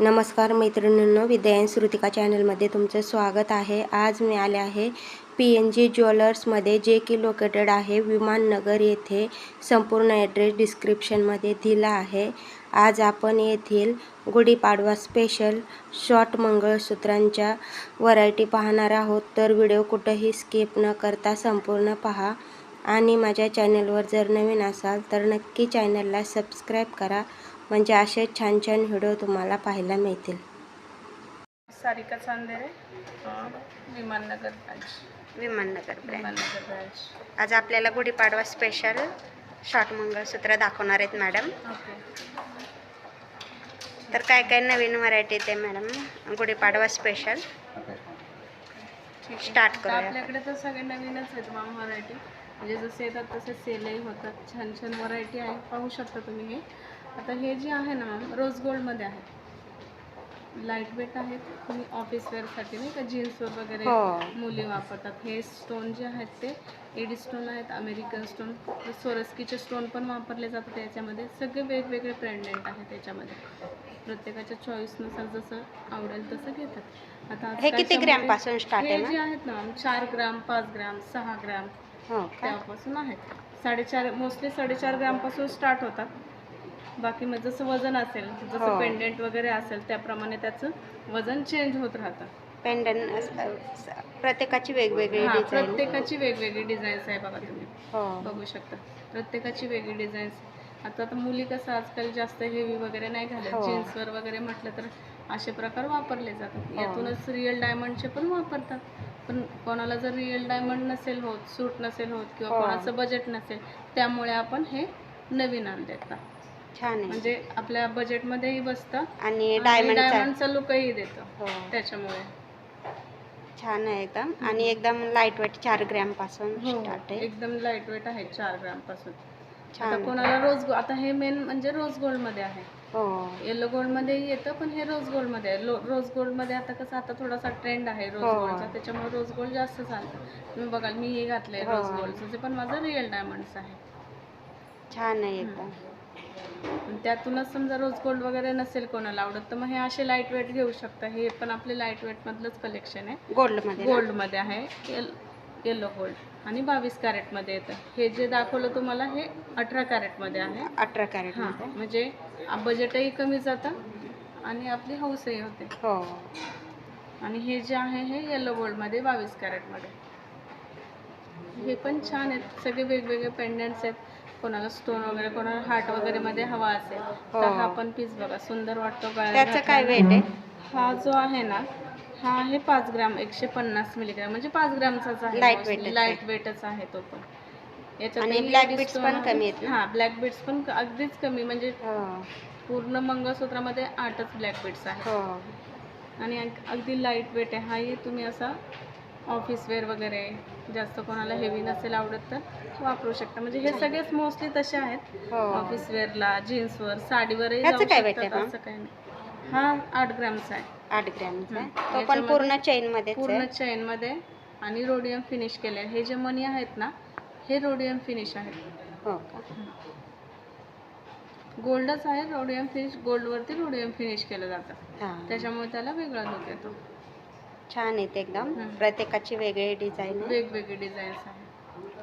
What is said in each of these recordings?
नमस्कार मैत्रिणींनो विद्यायन श्रुतिका चॅनलमध्ये तुमचं स्वागत आहे. आज मी आले आहे पी एन जी ज्वेलर्समध्ये जे की लोकेटेड आहे विमाननगर येथे. संपूर्ण ॲड्रेस डिस्क्रिप्शनमध्ये दिला आहे. आज आपण येथील गुढीपाडवा स्पेशल शॉर्ट मंगळसूत्रांच्या व्हरायटी पाहणार आहोत. तर व्हिडिओ कुठंही स्किप न करता संपूर्ण पहा. आणि माझ्या चॅनलवर जर नवीन असाल तर नक्की चॅनलला सबस्क्राईब करा. म्हणजे असे छान छान व्हिडिओ तुम्हाला पाहायला मिळतील. सारिका चांदेरे विमाननगर ब्रांच विमाननगर विमाननगर ब्रांच आज आपल्याला गुढीपाडवा स्पेशल शॉर्ट मंगळसूत्र दाखवणार आहेत मॅडम तर काय काय नवीन व्हरायटी येते मॅडम गुढीपाडवा स्पेशल ठीक आहे. Start तर करूया. आपल्याकडे तर सगळे नवीनच आहेत मॅम व्हरायटी म्हणजे जसे येतात तसे सेलही होतात. छान छान व्हरायटी आहे. पाहू शकता तुम्ही हे. आता हे जे आहे ना मॅम रोज गोल्डमध्ये आहे. लाइट वेट आहेत तुम्ही ऑफिस वेअरसाठी नाही का जीन्सवर वगैरे हो. मुली वापरतात. हे स्टोन जे आहेत ते एडी स्टोन आहेत अमेरिकन स्टोन सोरस्कीचे स्टोन पण वापरले जातात याच्यामध्ये सगळे वेगवेगळे प्रेग्नेंट आहेत त्याच्यामध्ये. प्रत्येकाच्या चॉईसनुसार जसं आवडेल तसं घेतात. आता हे किती स्टार्ट आहे हे जे मॅम आहेत ना मॅम चार ग्राम पाच ग्राम सहा ग्राम हो का? त्यापासून आहेत. साडेचार मोस्टली साडेचार ग्रामपासून स्टार्ट होतात. बाकी मग जसं वजन असेल हो. जसं पेंडेंट वगैरे असेल त्याप्रमाणे त्याचं वजन चेंज होत राहतं. पेंडन प्रत्येकाची वेगवेगळी हा, डिझाईन प्रत्येकाची वेगवेगळी डिझाईन्स आहे बघा तुम्ही. हो. बघू शकता. प्रत्येकाची वेगळी डिझाईन्स आता तर मुली कसं आजकाल जास्त हेवी वगैरे नाही घालत. हो. जीन्सवर वगैरे म्हटलं तर असे प्रकार वापरले जातात. हो. यातूनच रिअल डायमंडचे पण वापरतात. पण कोणाला जर रिअल डायमंड नसेल होत सूट नसेल होत किंवा हो. कोणाचं बजेट नसेल त्यामुळे आपण हे नवीन आणले आता छान आहे. म्हणजे आपल्या बजेटमध्येही बसतं आणि आणि डायमंडचा लुकही देतं हो. त्याच्यामुळे. छान आहे एकदम. आणि एकदम लाइट वेट चार ग्रॅमपासून स्टार्ट आहे. हो, एकदम लाइट वेट आहे चार ग्रामपासून. आता छान. कोणाला रोज आता हे मेन म्हणजे रोज गोल्डमध्ये आहे. हो. येलो गोल्ड मध्येही येतं पण हे रोज गोल्डमध्ये आहे. लो- रोज गोल्डमध्ये आता कसं आता थोडासा ट्रेंड आहे रोज हो. गोल्डचा त्याच्यामुळे रोज गोल्ड जास्त चालतं. तुम्ही बघाल मी हे घातलंय हो. रोज गोल्डचं ते पण माझं रिअल डायमंड्स आहे. छान आहे एकदम. त्यातूनच समजा रोज गोल्ड वगैरे नसेल कोणाला आवडत तर मग हे असे लाइट वेट घेऊ शकता. हे पण आपले लाइट वेट मधलंच कलेक्शन आहे. गोल्डमध्ये ना? गोल्डमध्ये आहे. येलो गोल्ड आणि बावीस कॅरेटमध्ये येतं. हे जे दाखवलं तुम्हाला हे अठरा कॅरेटमध्ये आहे. अठरा कॅरेट हां म्हणजे बजेटही कमी जातं आणि आपली हौसही होते. हो. आणि हे जे आहे हे येलो गोल्डमध्ये बावीस कॅरेटमध्ये. हे पण छान आहेत. सगळे वेगवेगळे पेंडंट्स आहेत. कोणाला स्टोन वगैरे कोणाला हार्ट वगैरे मध्ये हवा असेल तर हो. हा पण पीस बघा सुंदर वाटतो त्याचं काय. वेट आहे हा जो आहे ना हा आहे पाच ग्राम एकशे पन्नास मिलीग्राम म्हणजे पाच ग्रामचाच आहे च आहे. लाइट वेटच आहे तो पण lady beads stone पण. कमी आहेत? हा ब्लॅक पण अगदीच कमी म्हणजे हो पूर्ण मंगळसूत्रामध्ये आठच ब्लॅक बीड्स आहेत हो आणि अग- अगदी लाइट वेट आहे हाही तुम्ही असा ऑफिस वेअर वगैरे जास्त कोणाला हेवी नसेल आवडत तर वापरू शकता. म्हणजे हे सगळेच मोस्टली तसे आहेत. हो. ऑफिस वेअरला जीन्सवर साडीवरही ह्याचं जाऊ काय असं काही नाही. हा आठ ग्रामचा आहे. आठ ग्रॅमचा हं. तो पण याच्यामध्ये पूर्ण चेन मध्येच पूर्ण आहे. चेन मध्ये आणि रोडियम फिनिश केले हे जे मनी आहेत ना हे रोडियम फिनिश आहेत. हो का? गोल्डच आहे रोडियम फिनिश गोल्डवरती रोडियम फिनिश केलं जातं. हा. त्याच्यामुळे त्याला वेगळा लुक येतो. छान आहेत एकदम. प्रत्येकाची वेगळी डिझाईन आहे. वेगवेगळे डिझाईन्स आहे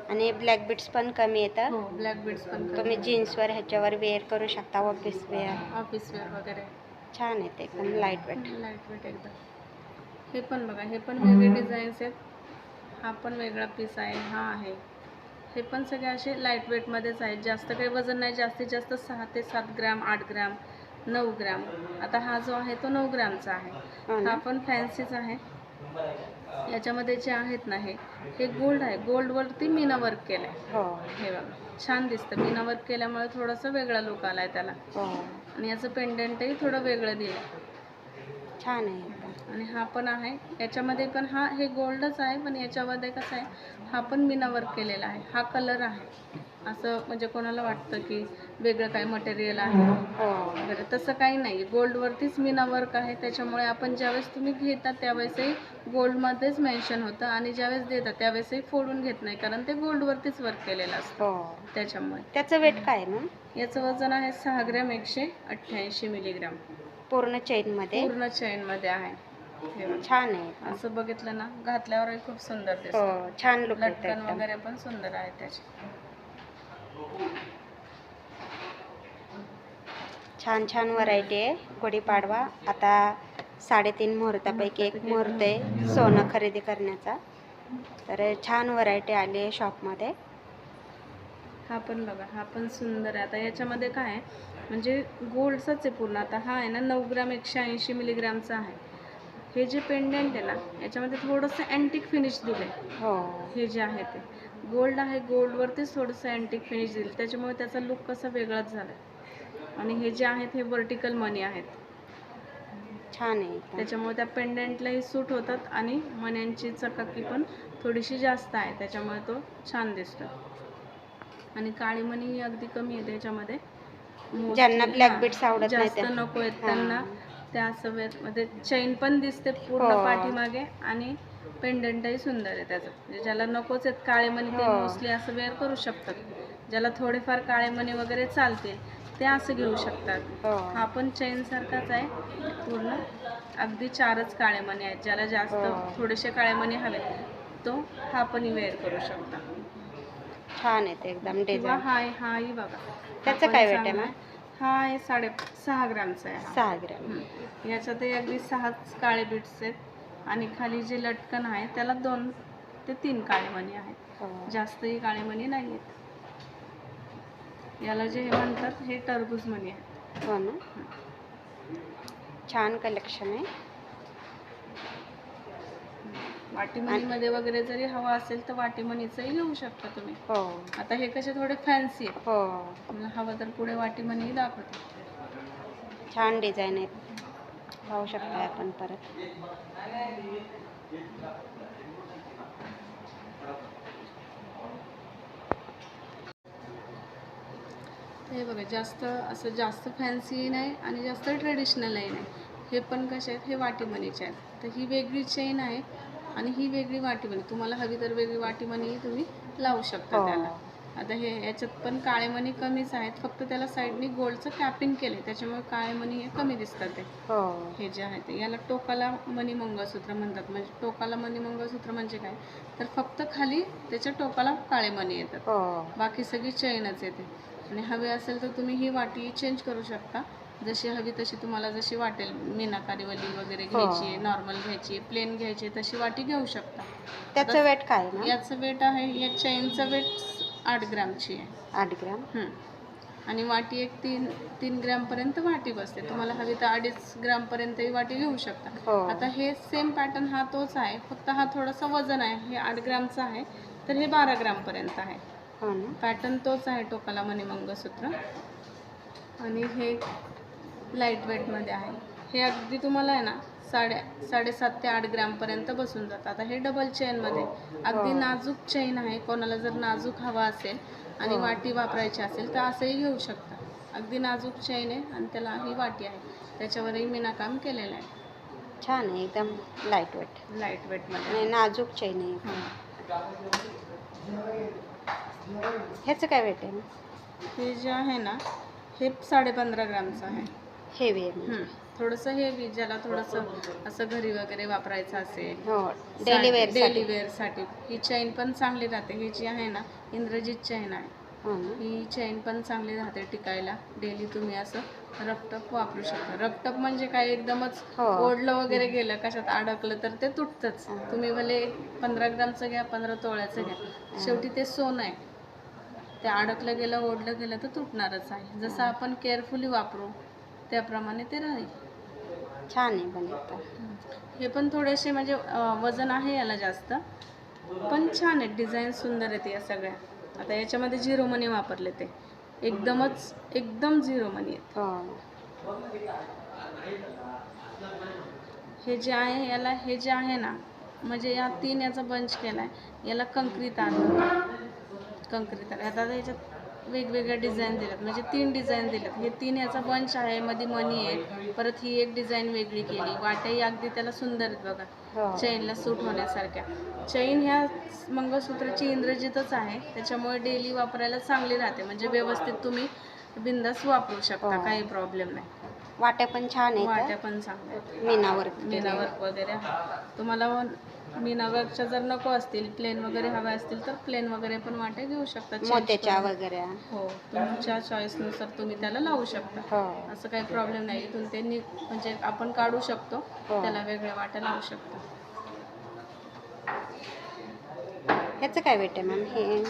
आणि ब्लॅक बीट्स पण कमी येतात हो. ब्लॅक बीड्स पण तुम्ही जीन्सवर ह्याच्यावर वेअर करू शकता ऑफिस वेअर ऑफिस वेअर वगैरे. छान आहेत एकदम लाइट वेट लाइट वेट एकदम. हे पण बघा हे पण वेगळे डिझाईन्स आहेत. हा पण वेगळा पीस आहे हा आहे. हे पण सगळे असे लाइट वेटमध्येच आहेत. जास्त काही वजन नाही जास्तीत जास्त सहा ते सात ग्रॅम आठ ग्रॅम नऊ ग्रॅम. आता हा जो आहे तो नऊ ग्रॅमचा आहे. हो हा पण फॅन्सीच आहे. याच्यामध्ये जे आहेत ना हे हे गोल्ड आहे. गोल्डवरती मीना वर्क केलं आहे हो. हे बघा छान दिसतं. मीना वर्क केल्यामुळे थोडंसं वेगळा लुक आला आहे त्याला. हो. आणि याचं पेंडंटही थोडं वेगळं दिलं छान आहे आणि हा पण आहे. याच्यामध्ये पण हा हे गोल्डच आहे पण याच्यामध्ये कसं आहे हा पण मीना वर्क केलेला आहे. हा कलर आहे. असं म्हणजे कोणाला वाटतं की वेगळं काय मटेरियल आहे हो. वगैरे. तसं काही नाही. गोल्डवरतीच मीना वर्क आहे. त्याच्यामुळे आपण ज्यावेळेस तुम्ही घेता त्यावेळेसही गोल्डमध्येच मेन्शन होतं आणि ज्यावेळेस देता त्यावेळेसही फोडून घेत नाही. कारण ते गोल्डवरतीच वर्क केलेलं असतं. हो. त्याच्यामुळे. त्याचं वेट काय आहे मग? याचं वजन आहे सहा ग्रॅम एकशे अठ्ठ्याऐंशी मिलीग्राम पूर्ण चेन मध्ये? पूर्ण चेन मध्ये आहे. छान आहे. असं बघितलं ना घातल्यावरही खूप सुंदर दिसत. हो छान लटकन वगैरे पण सुंदर आहे त्याचे. छान छान व्हरायटी आहे. गुढीपाडवा आता साडेतीन मुहूर्तापैकी एक मुहूर्त आहे सोनं खरेदी करण्याचा. तर छान व्हरायटी आली आहे शॉपमध्ये हा पण बघा हा पण सुंदर आहे. आता याच्यामध्ये काय आहे? म्हणजे गोल्डचाच आहे पूर्ण. आता हा आहे ना नऊ ग्राम एकशे ऐंशी मिलीग्रामचा आहे. हे जे पेंडेंट आहे ना याच्यामध्ये थोडंसं अँटिक फिनिश दिलं आहे हो. हे जे आहे ते. गोल्ड आहे गोल्डवरतीच थोडंसं अँटिक फिनिश दिलं त्याच्यामुळे त्याचा लुक कसा वेगळाच झाला आणि हे जे आहेत हे वर्टिकल मनी आहेत. छान आहे. त्याच्यामुळे त्या पेंडेंटलाही सूट होतात आणि मण्यांची चकाकी पण थोडीशी जास्त आहे. त्याच्यामुळे तो छान दिसतो. आणि काळी मणी ही अगदी कमी आहे त्याच्यामध्ये. ज्यांना हा, beads आवडत जास्त नको आहेत. त्यांना. त्या सवेमध्ये चैन पण दिसते पूर्ण हो. पाठीमागे आणि पेंडंटही सुंदर आहे त्याचं. म्हणजे ज्याला नकोच आहेत काळे मणी ते हो. मोस्टली असं वेअर करू शकतात. ज्याला थोडेफार काळे मणी वगैरे चालतील ते असं घेऊ शकतात. हो. हा पण चेन सारखाच आहे. पूर्ण अगदी चारच काळे मणी आहेत. ज्याला जास्त हो. थोडेसे काळे मणी हवे तो हा पण वेअर करू शकता. छान आहे ते एकदम किंवा डिझाईन हाय हाही बघा. त्याचं हा पण काय weight आहे चांगला मॅम? हा आहे साडे सहा ग्रामचा आहे हा. सहा ग्रॅम. हम्म. याच्यातही अगदी सहाच काळे बीट्स आहेत. आणि खाली जे लटकन आहे त्याला दोन ते तीन काळे मणी आहेत. हो. जास्तही काळे मणी नाही आहेत याला जे हे म्हणतात हे टरबूज मणी आहेत. हो ना? छान कलेक्शन आहे. वाटीमणीमध्ये वगैरे जरी हवा असेल तर वाटीमणीचंही घेऊ शकता तुम्ही. हो. आता हे कसे थोडे फॅन्सी आहेत. हो. हवं तर पुढे वाटीमणीही दाखवते. छान डिझाईन आहेत. पाहू शकता आपण परत. हे बघा जास्त असं जास्त फॅन्सी नाही आणि जास्त ट्रेडिशनलही नाही. हे पण कसे आहेत? हे वाटीमणीचे आहेत. तर ही वेगळी चेन आहे आणि ही वेगळी वाटीमणी. तुम्हाला हवी तर वेगळी वाटीमणी तुम्ही लावू शकता हो. त्याला. आता हे याच्यात पण काळे मणी कमीच आहेत. फक्त त्याला साईडनी गोल्डचं कॅपिंग केलं त्याच्यामुळे काळे मणी हे कमी दिसतात ते. हो. हे जे आहे ते. याला टोकाला मणी मंगळसूत्र म्हणतात. म्हणजे टोकाला मणी मंगळसूत्र म्हणजे काय? तर फक्त खाली त्याच्या टोकाला काळे मणी येतात. हो. बाकी सगळी चेनच येते. आणि हवे असेल तर तुम्ही ही वाटी चेंज करू शकता. जशी हवी तशी तुम्हाला जशी वाटेल. मीनाकारीवाली वगैरे हो. घ्यायची नॉर्मल घ्यायची प्लेन घ्यायची तशी वाटी घेऊ शकता. त्याचं वेट काय याचं वेट आहे या चेनचं वेट आठ ग्रामची आहे. आठ ग्रॅम. आणि वाटी एक तीन तीन ग्रॅमपर्यंत वाटी बसते. तुम्हाला हवी तर अडीच ग्रामपर्यंत ही वाटी घेऊ शकता. हो. आता हे सेम पॅटर्न हा तोच आहे. फक्त हा थोडासा वजन आहे. हे आठ ग्रामचं आहे. तर हे बारा ग्रामपर्यंत आहे. हो ना. पॅटर्न तोच आहे टोकाला मंगळसूत्र आणि हे लाइट वेटमध्ये आहे. हे अगदी तुम्हाला आहे ना साडे साडेसात ते आठ ग्रॅमपर्यंत बसून जातं. आता हे डबल चेनमध्ये अगदी हो. नाजूक चेन आहे. कोणाला जर नाजूक हवा असेल आणि हो. वाटी वापरायची असेल तर असंही घेऊ शकता. अगदी नाजूक चेन आहे आणि त्याला ही वाटी आहे. त्याच्यावरही मीनाकाम केलेलं आहे. छान आहे. एकदम लाइट वेट लाइट वेटमध्ये नाजूक चेन आहे. हं. ह्याचं काय वेट आहे? हे जे आहे ना हे साडेपंधरा ग्रामचं आहे. हेवी आहे म्हणजे. थोडंसं हेवी ज्याला थोडंसं असं घरी वगैरे वापरायचं असेल हो डेली वेअर डेली वेअरसाठी ही चैन पण चांगली राहते. ही जी आहे ना इंद्रजीत चैन आहे. हो. ही चैन पण चांगली राहते टिकायला. डेली तुम्ही असं रपटप वापरू शकता. रपटप म्हणजे काय? एकदमच हो. ओढलं वगैरे गेलं कशात अडकलं तर ते तुटतंच. तुम्ही भले पंधरा ग्रामचं घ्या पंधरा तोळ्याचं घ्या. शेवटी ते सोनं आहे. ते अडकलं गेलं ओढलं गेलं तर तुटणारच आहे. जसं आपण केअरफुली वापरू त्याप्रमाणे ते राहील. छान आहे पण एकदम हे पण थोडेसे म्हणजे अं, वजन आहे याला जास्त. पण छान आहेत डिझाईन सुंदर आहेत या सगळ्या. आता याच्यामध्ये झिरो मनी वापरले ते. एकदमच एकदम झिरो मनी आहेत. हो. हे जे आहे याला हे जे आहे ना म्हणजे या तीन याचा बंच केला आहे याला कंकरी तार म्हणतात कंकरी तार आता याच्यात वेगवेगळ्या डिझाईन दिल्यात. म्हणजे तीन डिझाईन दिल्यात. हे तीन याचा बंच आहे मध्ये मनी आहे. परत ही एक डिझाईन वेगळी केली. वाट्याही अगदी त्याला सुंदर आहेत बघा. हो. चैनला सूट होण्यासारख्या. चैन ह्या मंगळसूत्राची इंद्रजितच आहे. त्याच्यामुळे डेली वापरायला चांगली राहते. म्हणजे व्यवस्थित तुम्ही बिंदास वापरू शकता. हो. काही प्रॉब्लेम नाही. वाट्या पण छान वाट्या आहेत पण चांगल्या. मीनावर मीना वर्क वगैरे. आहे. तुम्हाला मीना वर्कच्या जर नको असतील प्लेन वगैरे हव्या असतील तर प्लेन वगैरे पण वाटे घेऊ शकता change मोत्याच्या करून. वगैरे. हो तुमच्या चॉईसनुसार तुम्ही त्याला लावू शकता. हो. असं काही प्रॉब्लेम नाही. इथून ते नि म्हणजे आपण काढू शकतो. हो. त्याला वेगळ्या वाट्या लावू शकतो. ह्याचं काय वेट आहे मॅम हे?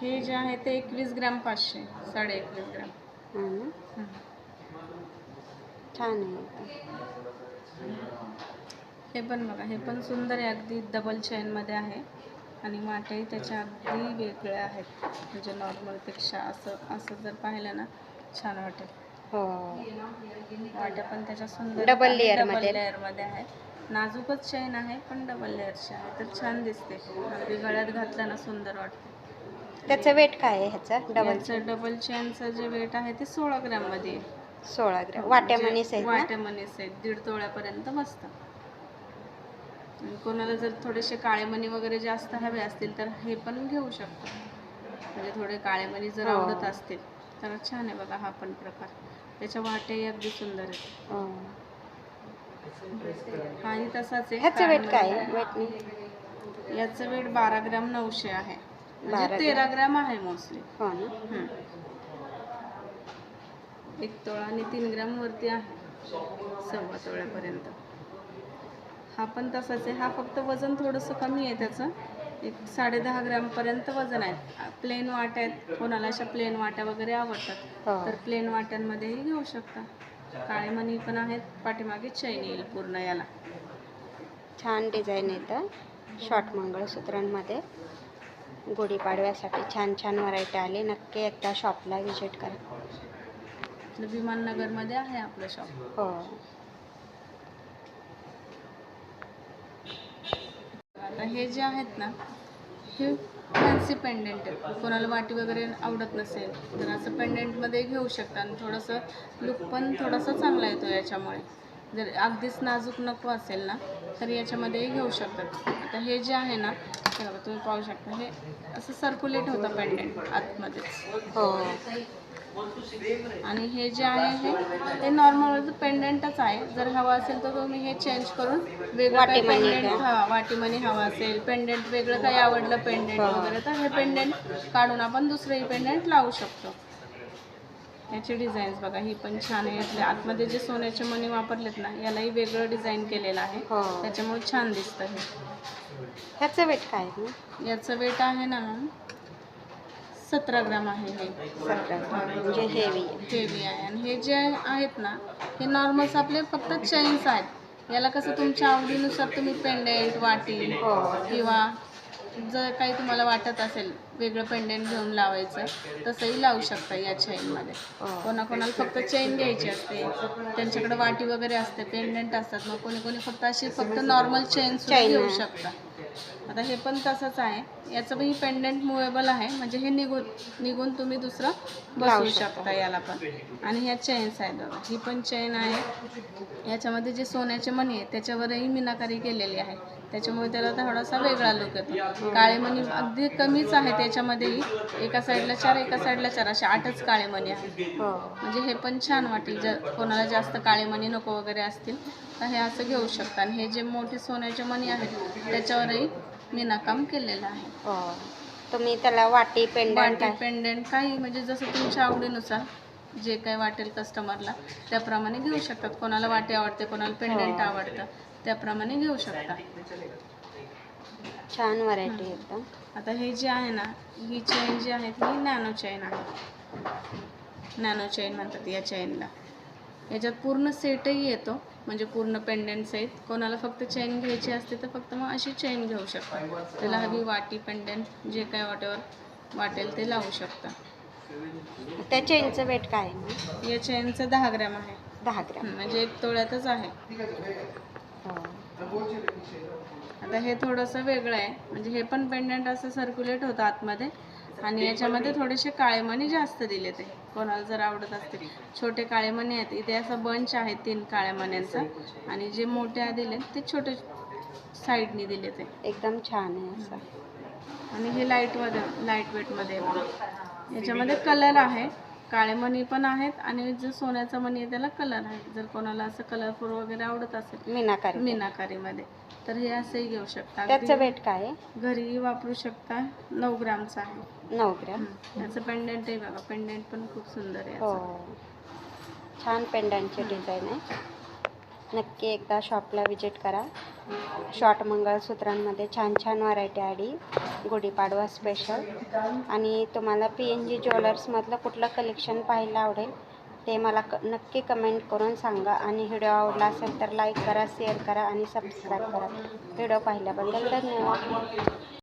हे जे आहे ते एकवीस ग्रॅम पाचशे साडे एकवीस ग्रॅम. हा ना? हं. छान आहे. हे पण बघा हे पण सुंदर आहे अगदी डबल चेनमध्ये आहे. आणि वाट्याही त्याच्या अगदी वेगळ्या आहेत. म्हणजे नॉर्मलपेक्षा असं असं जर पाहिलं ना छान वाटेल. हो. वाट्या पण त्याच्या सुंदर Double आहे, layer double मध्ये. layer मध्ये आहे. नाजूकच चेन आहे पण डबल लेअरची आहे. तर छान दिसते. अगदी गळ्यात घातलं ना सुंदर वाटते. त्याचं वेट काय आहे ह्याचं? डबल याचं डबल चेनचं जे वेट आहे ते सोळा ग्रॅममध्ये आहे. सोळा ग्रॅम. वाट्या मनीस आहेत ना? वाट्या मनीस आहेत. दीड तोळ्यापर्यंत बसतं. आणि कोणाला जर थोडेसे काळे मणी वगैरे जास्त हवे असतील तर हे पण घेऊ शकतो. म्हणजे थोडे काळे मणी जर हो. आवडत असतील तर छान आहे बघा हा पण प्रकार. त्याच्या वाट्याही अगदी सुंदर आहेत. हो. हाही तसाच आहे वेट काय? वेट याचं वेट बारा ग्रॅम नऊशे आहे. म्हणजे तेरा ग्रॅम. आहे मोस्टली. हो एक तोळा आणि तीन ग्रॅम वरती आहे. सव्वा तोळ्यापर्यंत. हा पण तसाच आहे. हा फक्त वजन थोडंसं कमी आहे त्याचं. एक साडे दहा ग्रॅमपर्यंत वजन आहे. प्लेन वाट्या आहेत. कोणाला अशा प्लेन वाट्या वगैरे आवडतात हो. तर प्लेन वाट्यांमध्येही घेऊ शकता. काळे मणी पण आहेत. पाठीमागे चैन येईल पूर्ण याला. छान डिझाईन येतं शॉर्ट मंगळसूत्रांमध्ये. गुढीपाडव्यासाठी छान छान व्हरायटी आली. नक्की एकदा शॉपला व्हिजिट करा. विमाननगरमध्ये आहे आपलं शॉप हो. आता हे जे आहेत ना हे फॅन्सी पेंडेंट आहेत. कोणाला वाटी वगैरे आवडत नसेल तर असं पेंडेंटमध्ये घेऊ शकता. आणि थोडंसं लुक पण थोडासा चांगला येतो याच्यामुळे. जर अगदीच नाजूक नको असेल ना तर याच्यामध्येही घेऊ शकतात. आता हे जे आहे ना तुम्ही पाहू शकता हे असं सर्क्युलेट होतं पेंडेंट आतमध्येच. हो. आणि हे जे आहे हे ते नॉर्मल पेंडेंटच आहे जर हवा असेल तर तुम्ही हे चेंज करून वेगळं पेंडेंट? हा वाटीमणी हवा असेल पेंडेंट वेगळं काही आवडलं पेंडेंट. वगैरे तर हे पेंडेंट काढून आपण दुसरंही पेंडेंट लावू शकतो याची डिझाईन्स बघा ही पण छान आहे यातले आतमध्ये जे सोन्याचे मणी वापरलेत ना यालाही वेगळं डिझाईन केलेलं आहे हो त्याच्यामुळे छान दिसतं हे ह्याचं वेट काय? याचं वेट आहे ना सतरा ग्राम आहे हे. म्हणजे हेवी हेवी आहे. आणि हे जे आहेत ना हे नॉर्मल्स आपले फक्त चेन्स आहेत. याला कसं तुमच्या आवडीनुसार तुम्ही पेंडेंट वाटी हो. किंवा जर काही तुम्हाला वाटत असेल वेगळं पेंडेंट घेऊन लावायचं तसंही लावू शकता या चेनमध्ये हो. कोणाकोणाला फक्त चेन घ्यायची असते त्यांच्याकडे वाटी वगैरे असते पेंडेंट असतात मग कोणी कोणी फक्त अशी फक्त नॉर्मल चेन घेऊ. शकता. आता हे पण तसंच आहे. याचं पण पेंडेंट मुवेबल आहे. म्हणजे हे निघून निघून तुम्ही दुसरं बसवू शकता. याला पण. आणि ह्या चेन्स आहेत बघा. ही पण चेन आहे. याच्यामध्ये जे सोन्याचे मणी आहेत त्याच्यावरही मीनाकारी केलेली आहे. त्याच्यामुळे त्याला थोडासा वेगळा लुक येतो. काळे मणी अगदी कमीच आहे त्याच्यामध्येही एका साईडला चार एका साईडला चार. असे आठच काळे मणी आहेत हो. म्हणजे हे पण छान वाटेल. जर कोणाला जास्त काळे मणी नको वगैरे असतील तर हे असं घेऊ शकता. आणि हे जे मोठे सोन्याचे मणी आहेत त्याच्यावरही मीनाकाम केलेलं आहे. हो. तुम्ही त्याला वाटी पेंडंट वाटी पेंडेंट काही म्हणजे जसं तुमच्या आवडीनुसार जे काही वाटेल कस्टमरला त्याप्रमाणे घेऊ शकतात. कोणाला वाटी आवडते कोणाला पेंडेंट हो. आवडतं. त्याप्रमाणे घेऊ शकता. छान व्हरायटी एकदम. आता हे जे आहे ना ही चेन जी आहे ती नॅनो चेन आहे. नॅनो चेन म्हणतात या चेनला याच्यात पूर्ण सेटही येतो म्हणजे पूर्ण पेंडेंट्स आहेत कोणाला फक्त चेन घ्यायची असते तर फक्त मग अशी चेन घेऊ शकता. त्याला हवी वाटी पेंडेंट जे काय वॉटेवर वाटेल ते लावू शकता. त्या चेनचं वेट काय आहे? या चेनचं दहा ग्रॅम आहे. दहा ग्रॅम. म्हणजे एक तोळ्यातच आहे. आता हे थोडंसं वेगळं आहे. म्हणजे हे पण पेंडंट असं सर्क्युलेट होतं आतमध्ये. आणि याच्यामध्ये थोडेसे काळे मणी जास्त दिले ते. कोणाला जर आवडत असतील. छोटे काळे मणी आहेत. इथे असं बंच आहे तीन काळ्या मण्यांचा आणि जे मोठे दिले ते छोटे साईडनी दिले ते. एकदम छान आहे असं. आणि हे लाईटमध्ये लाइट वेटमध्ये. याच्यामध्ये कलर आहे. काळे मणी पण आहेत आणि जो सोन्याचा मणी आहे त्याला कलर आहे. जर कोणाला असं कलरफुल वगैरे आवडत असेल मीनाकारी मीनाकारीमध्ये तर हे असंही घेऊ शकता. त्याचं वेट काय आहे? घरी वापरू शकता. नऊ ग्रामचा आहे. नऊ ग्रॅम? त्याचं पेंडेंट आहे बघा. पेंडेंट पण खूप सुंदर आहे हो. छान पेंडंटची डिझाईन आहे. नक्की एकदा शॉपला विजिट करा. शॉर्ट मंगळसूत्रांमध्ये छान छान व्हरायटी आली गुढीपाडवा स्पेशल आणि तुम्हाला पी एन जी ज्वेलर्समधलं कुठलं कलेक्शन पाहायला आवडेल ते मला क नक्की कमेंट करून सांगा. आणि व्हिडिओ आवडला असेल तर लाईक करा शेअर करा आणि सबस्क्राईब करा. व्हिडिओ पाहिल्याबद्दल धन्यवाद.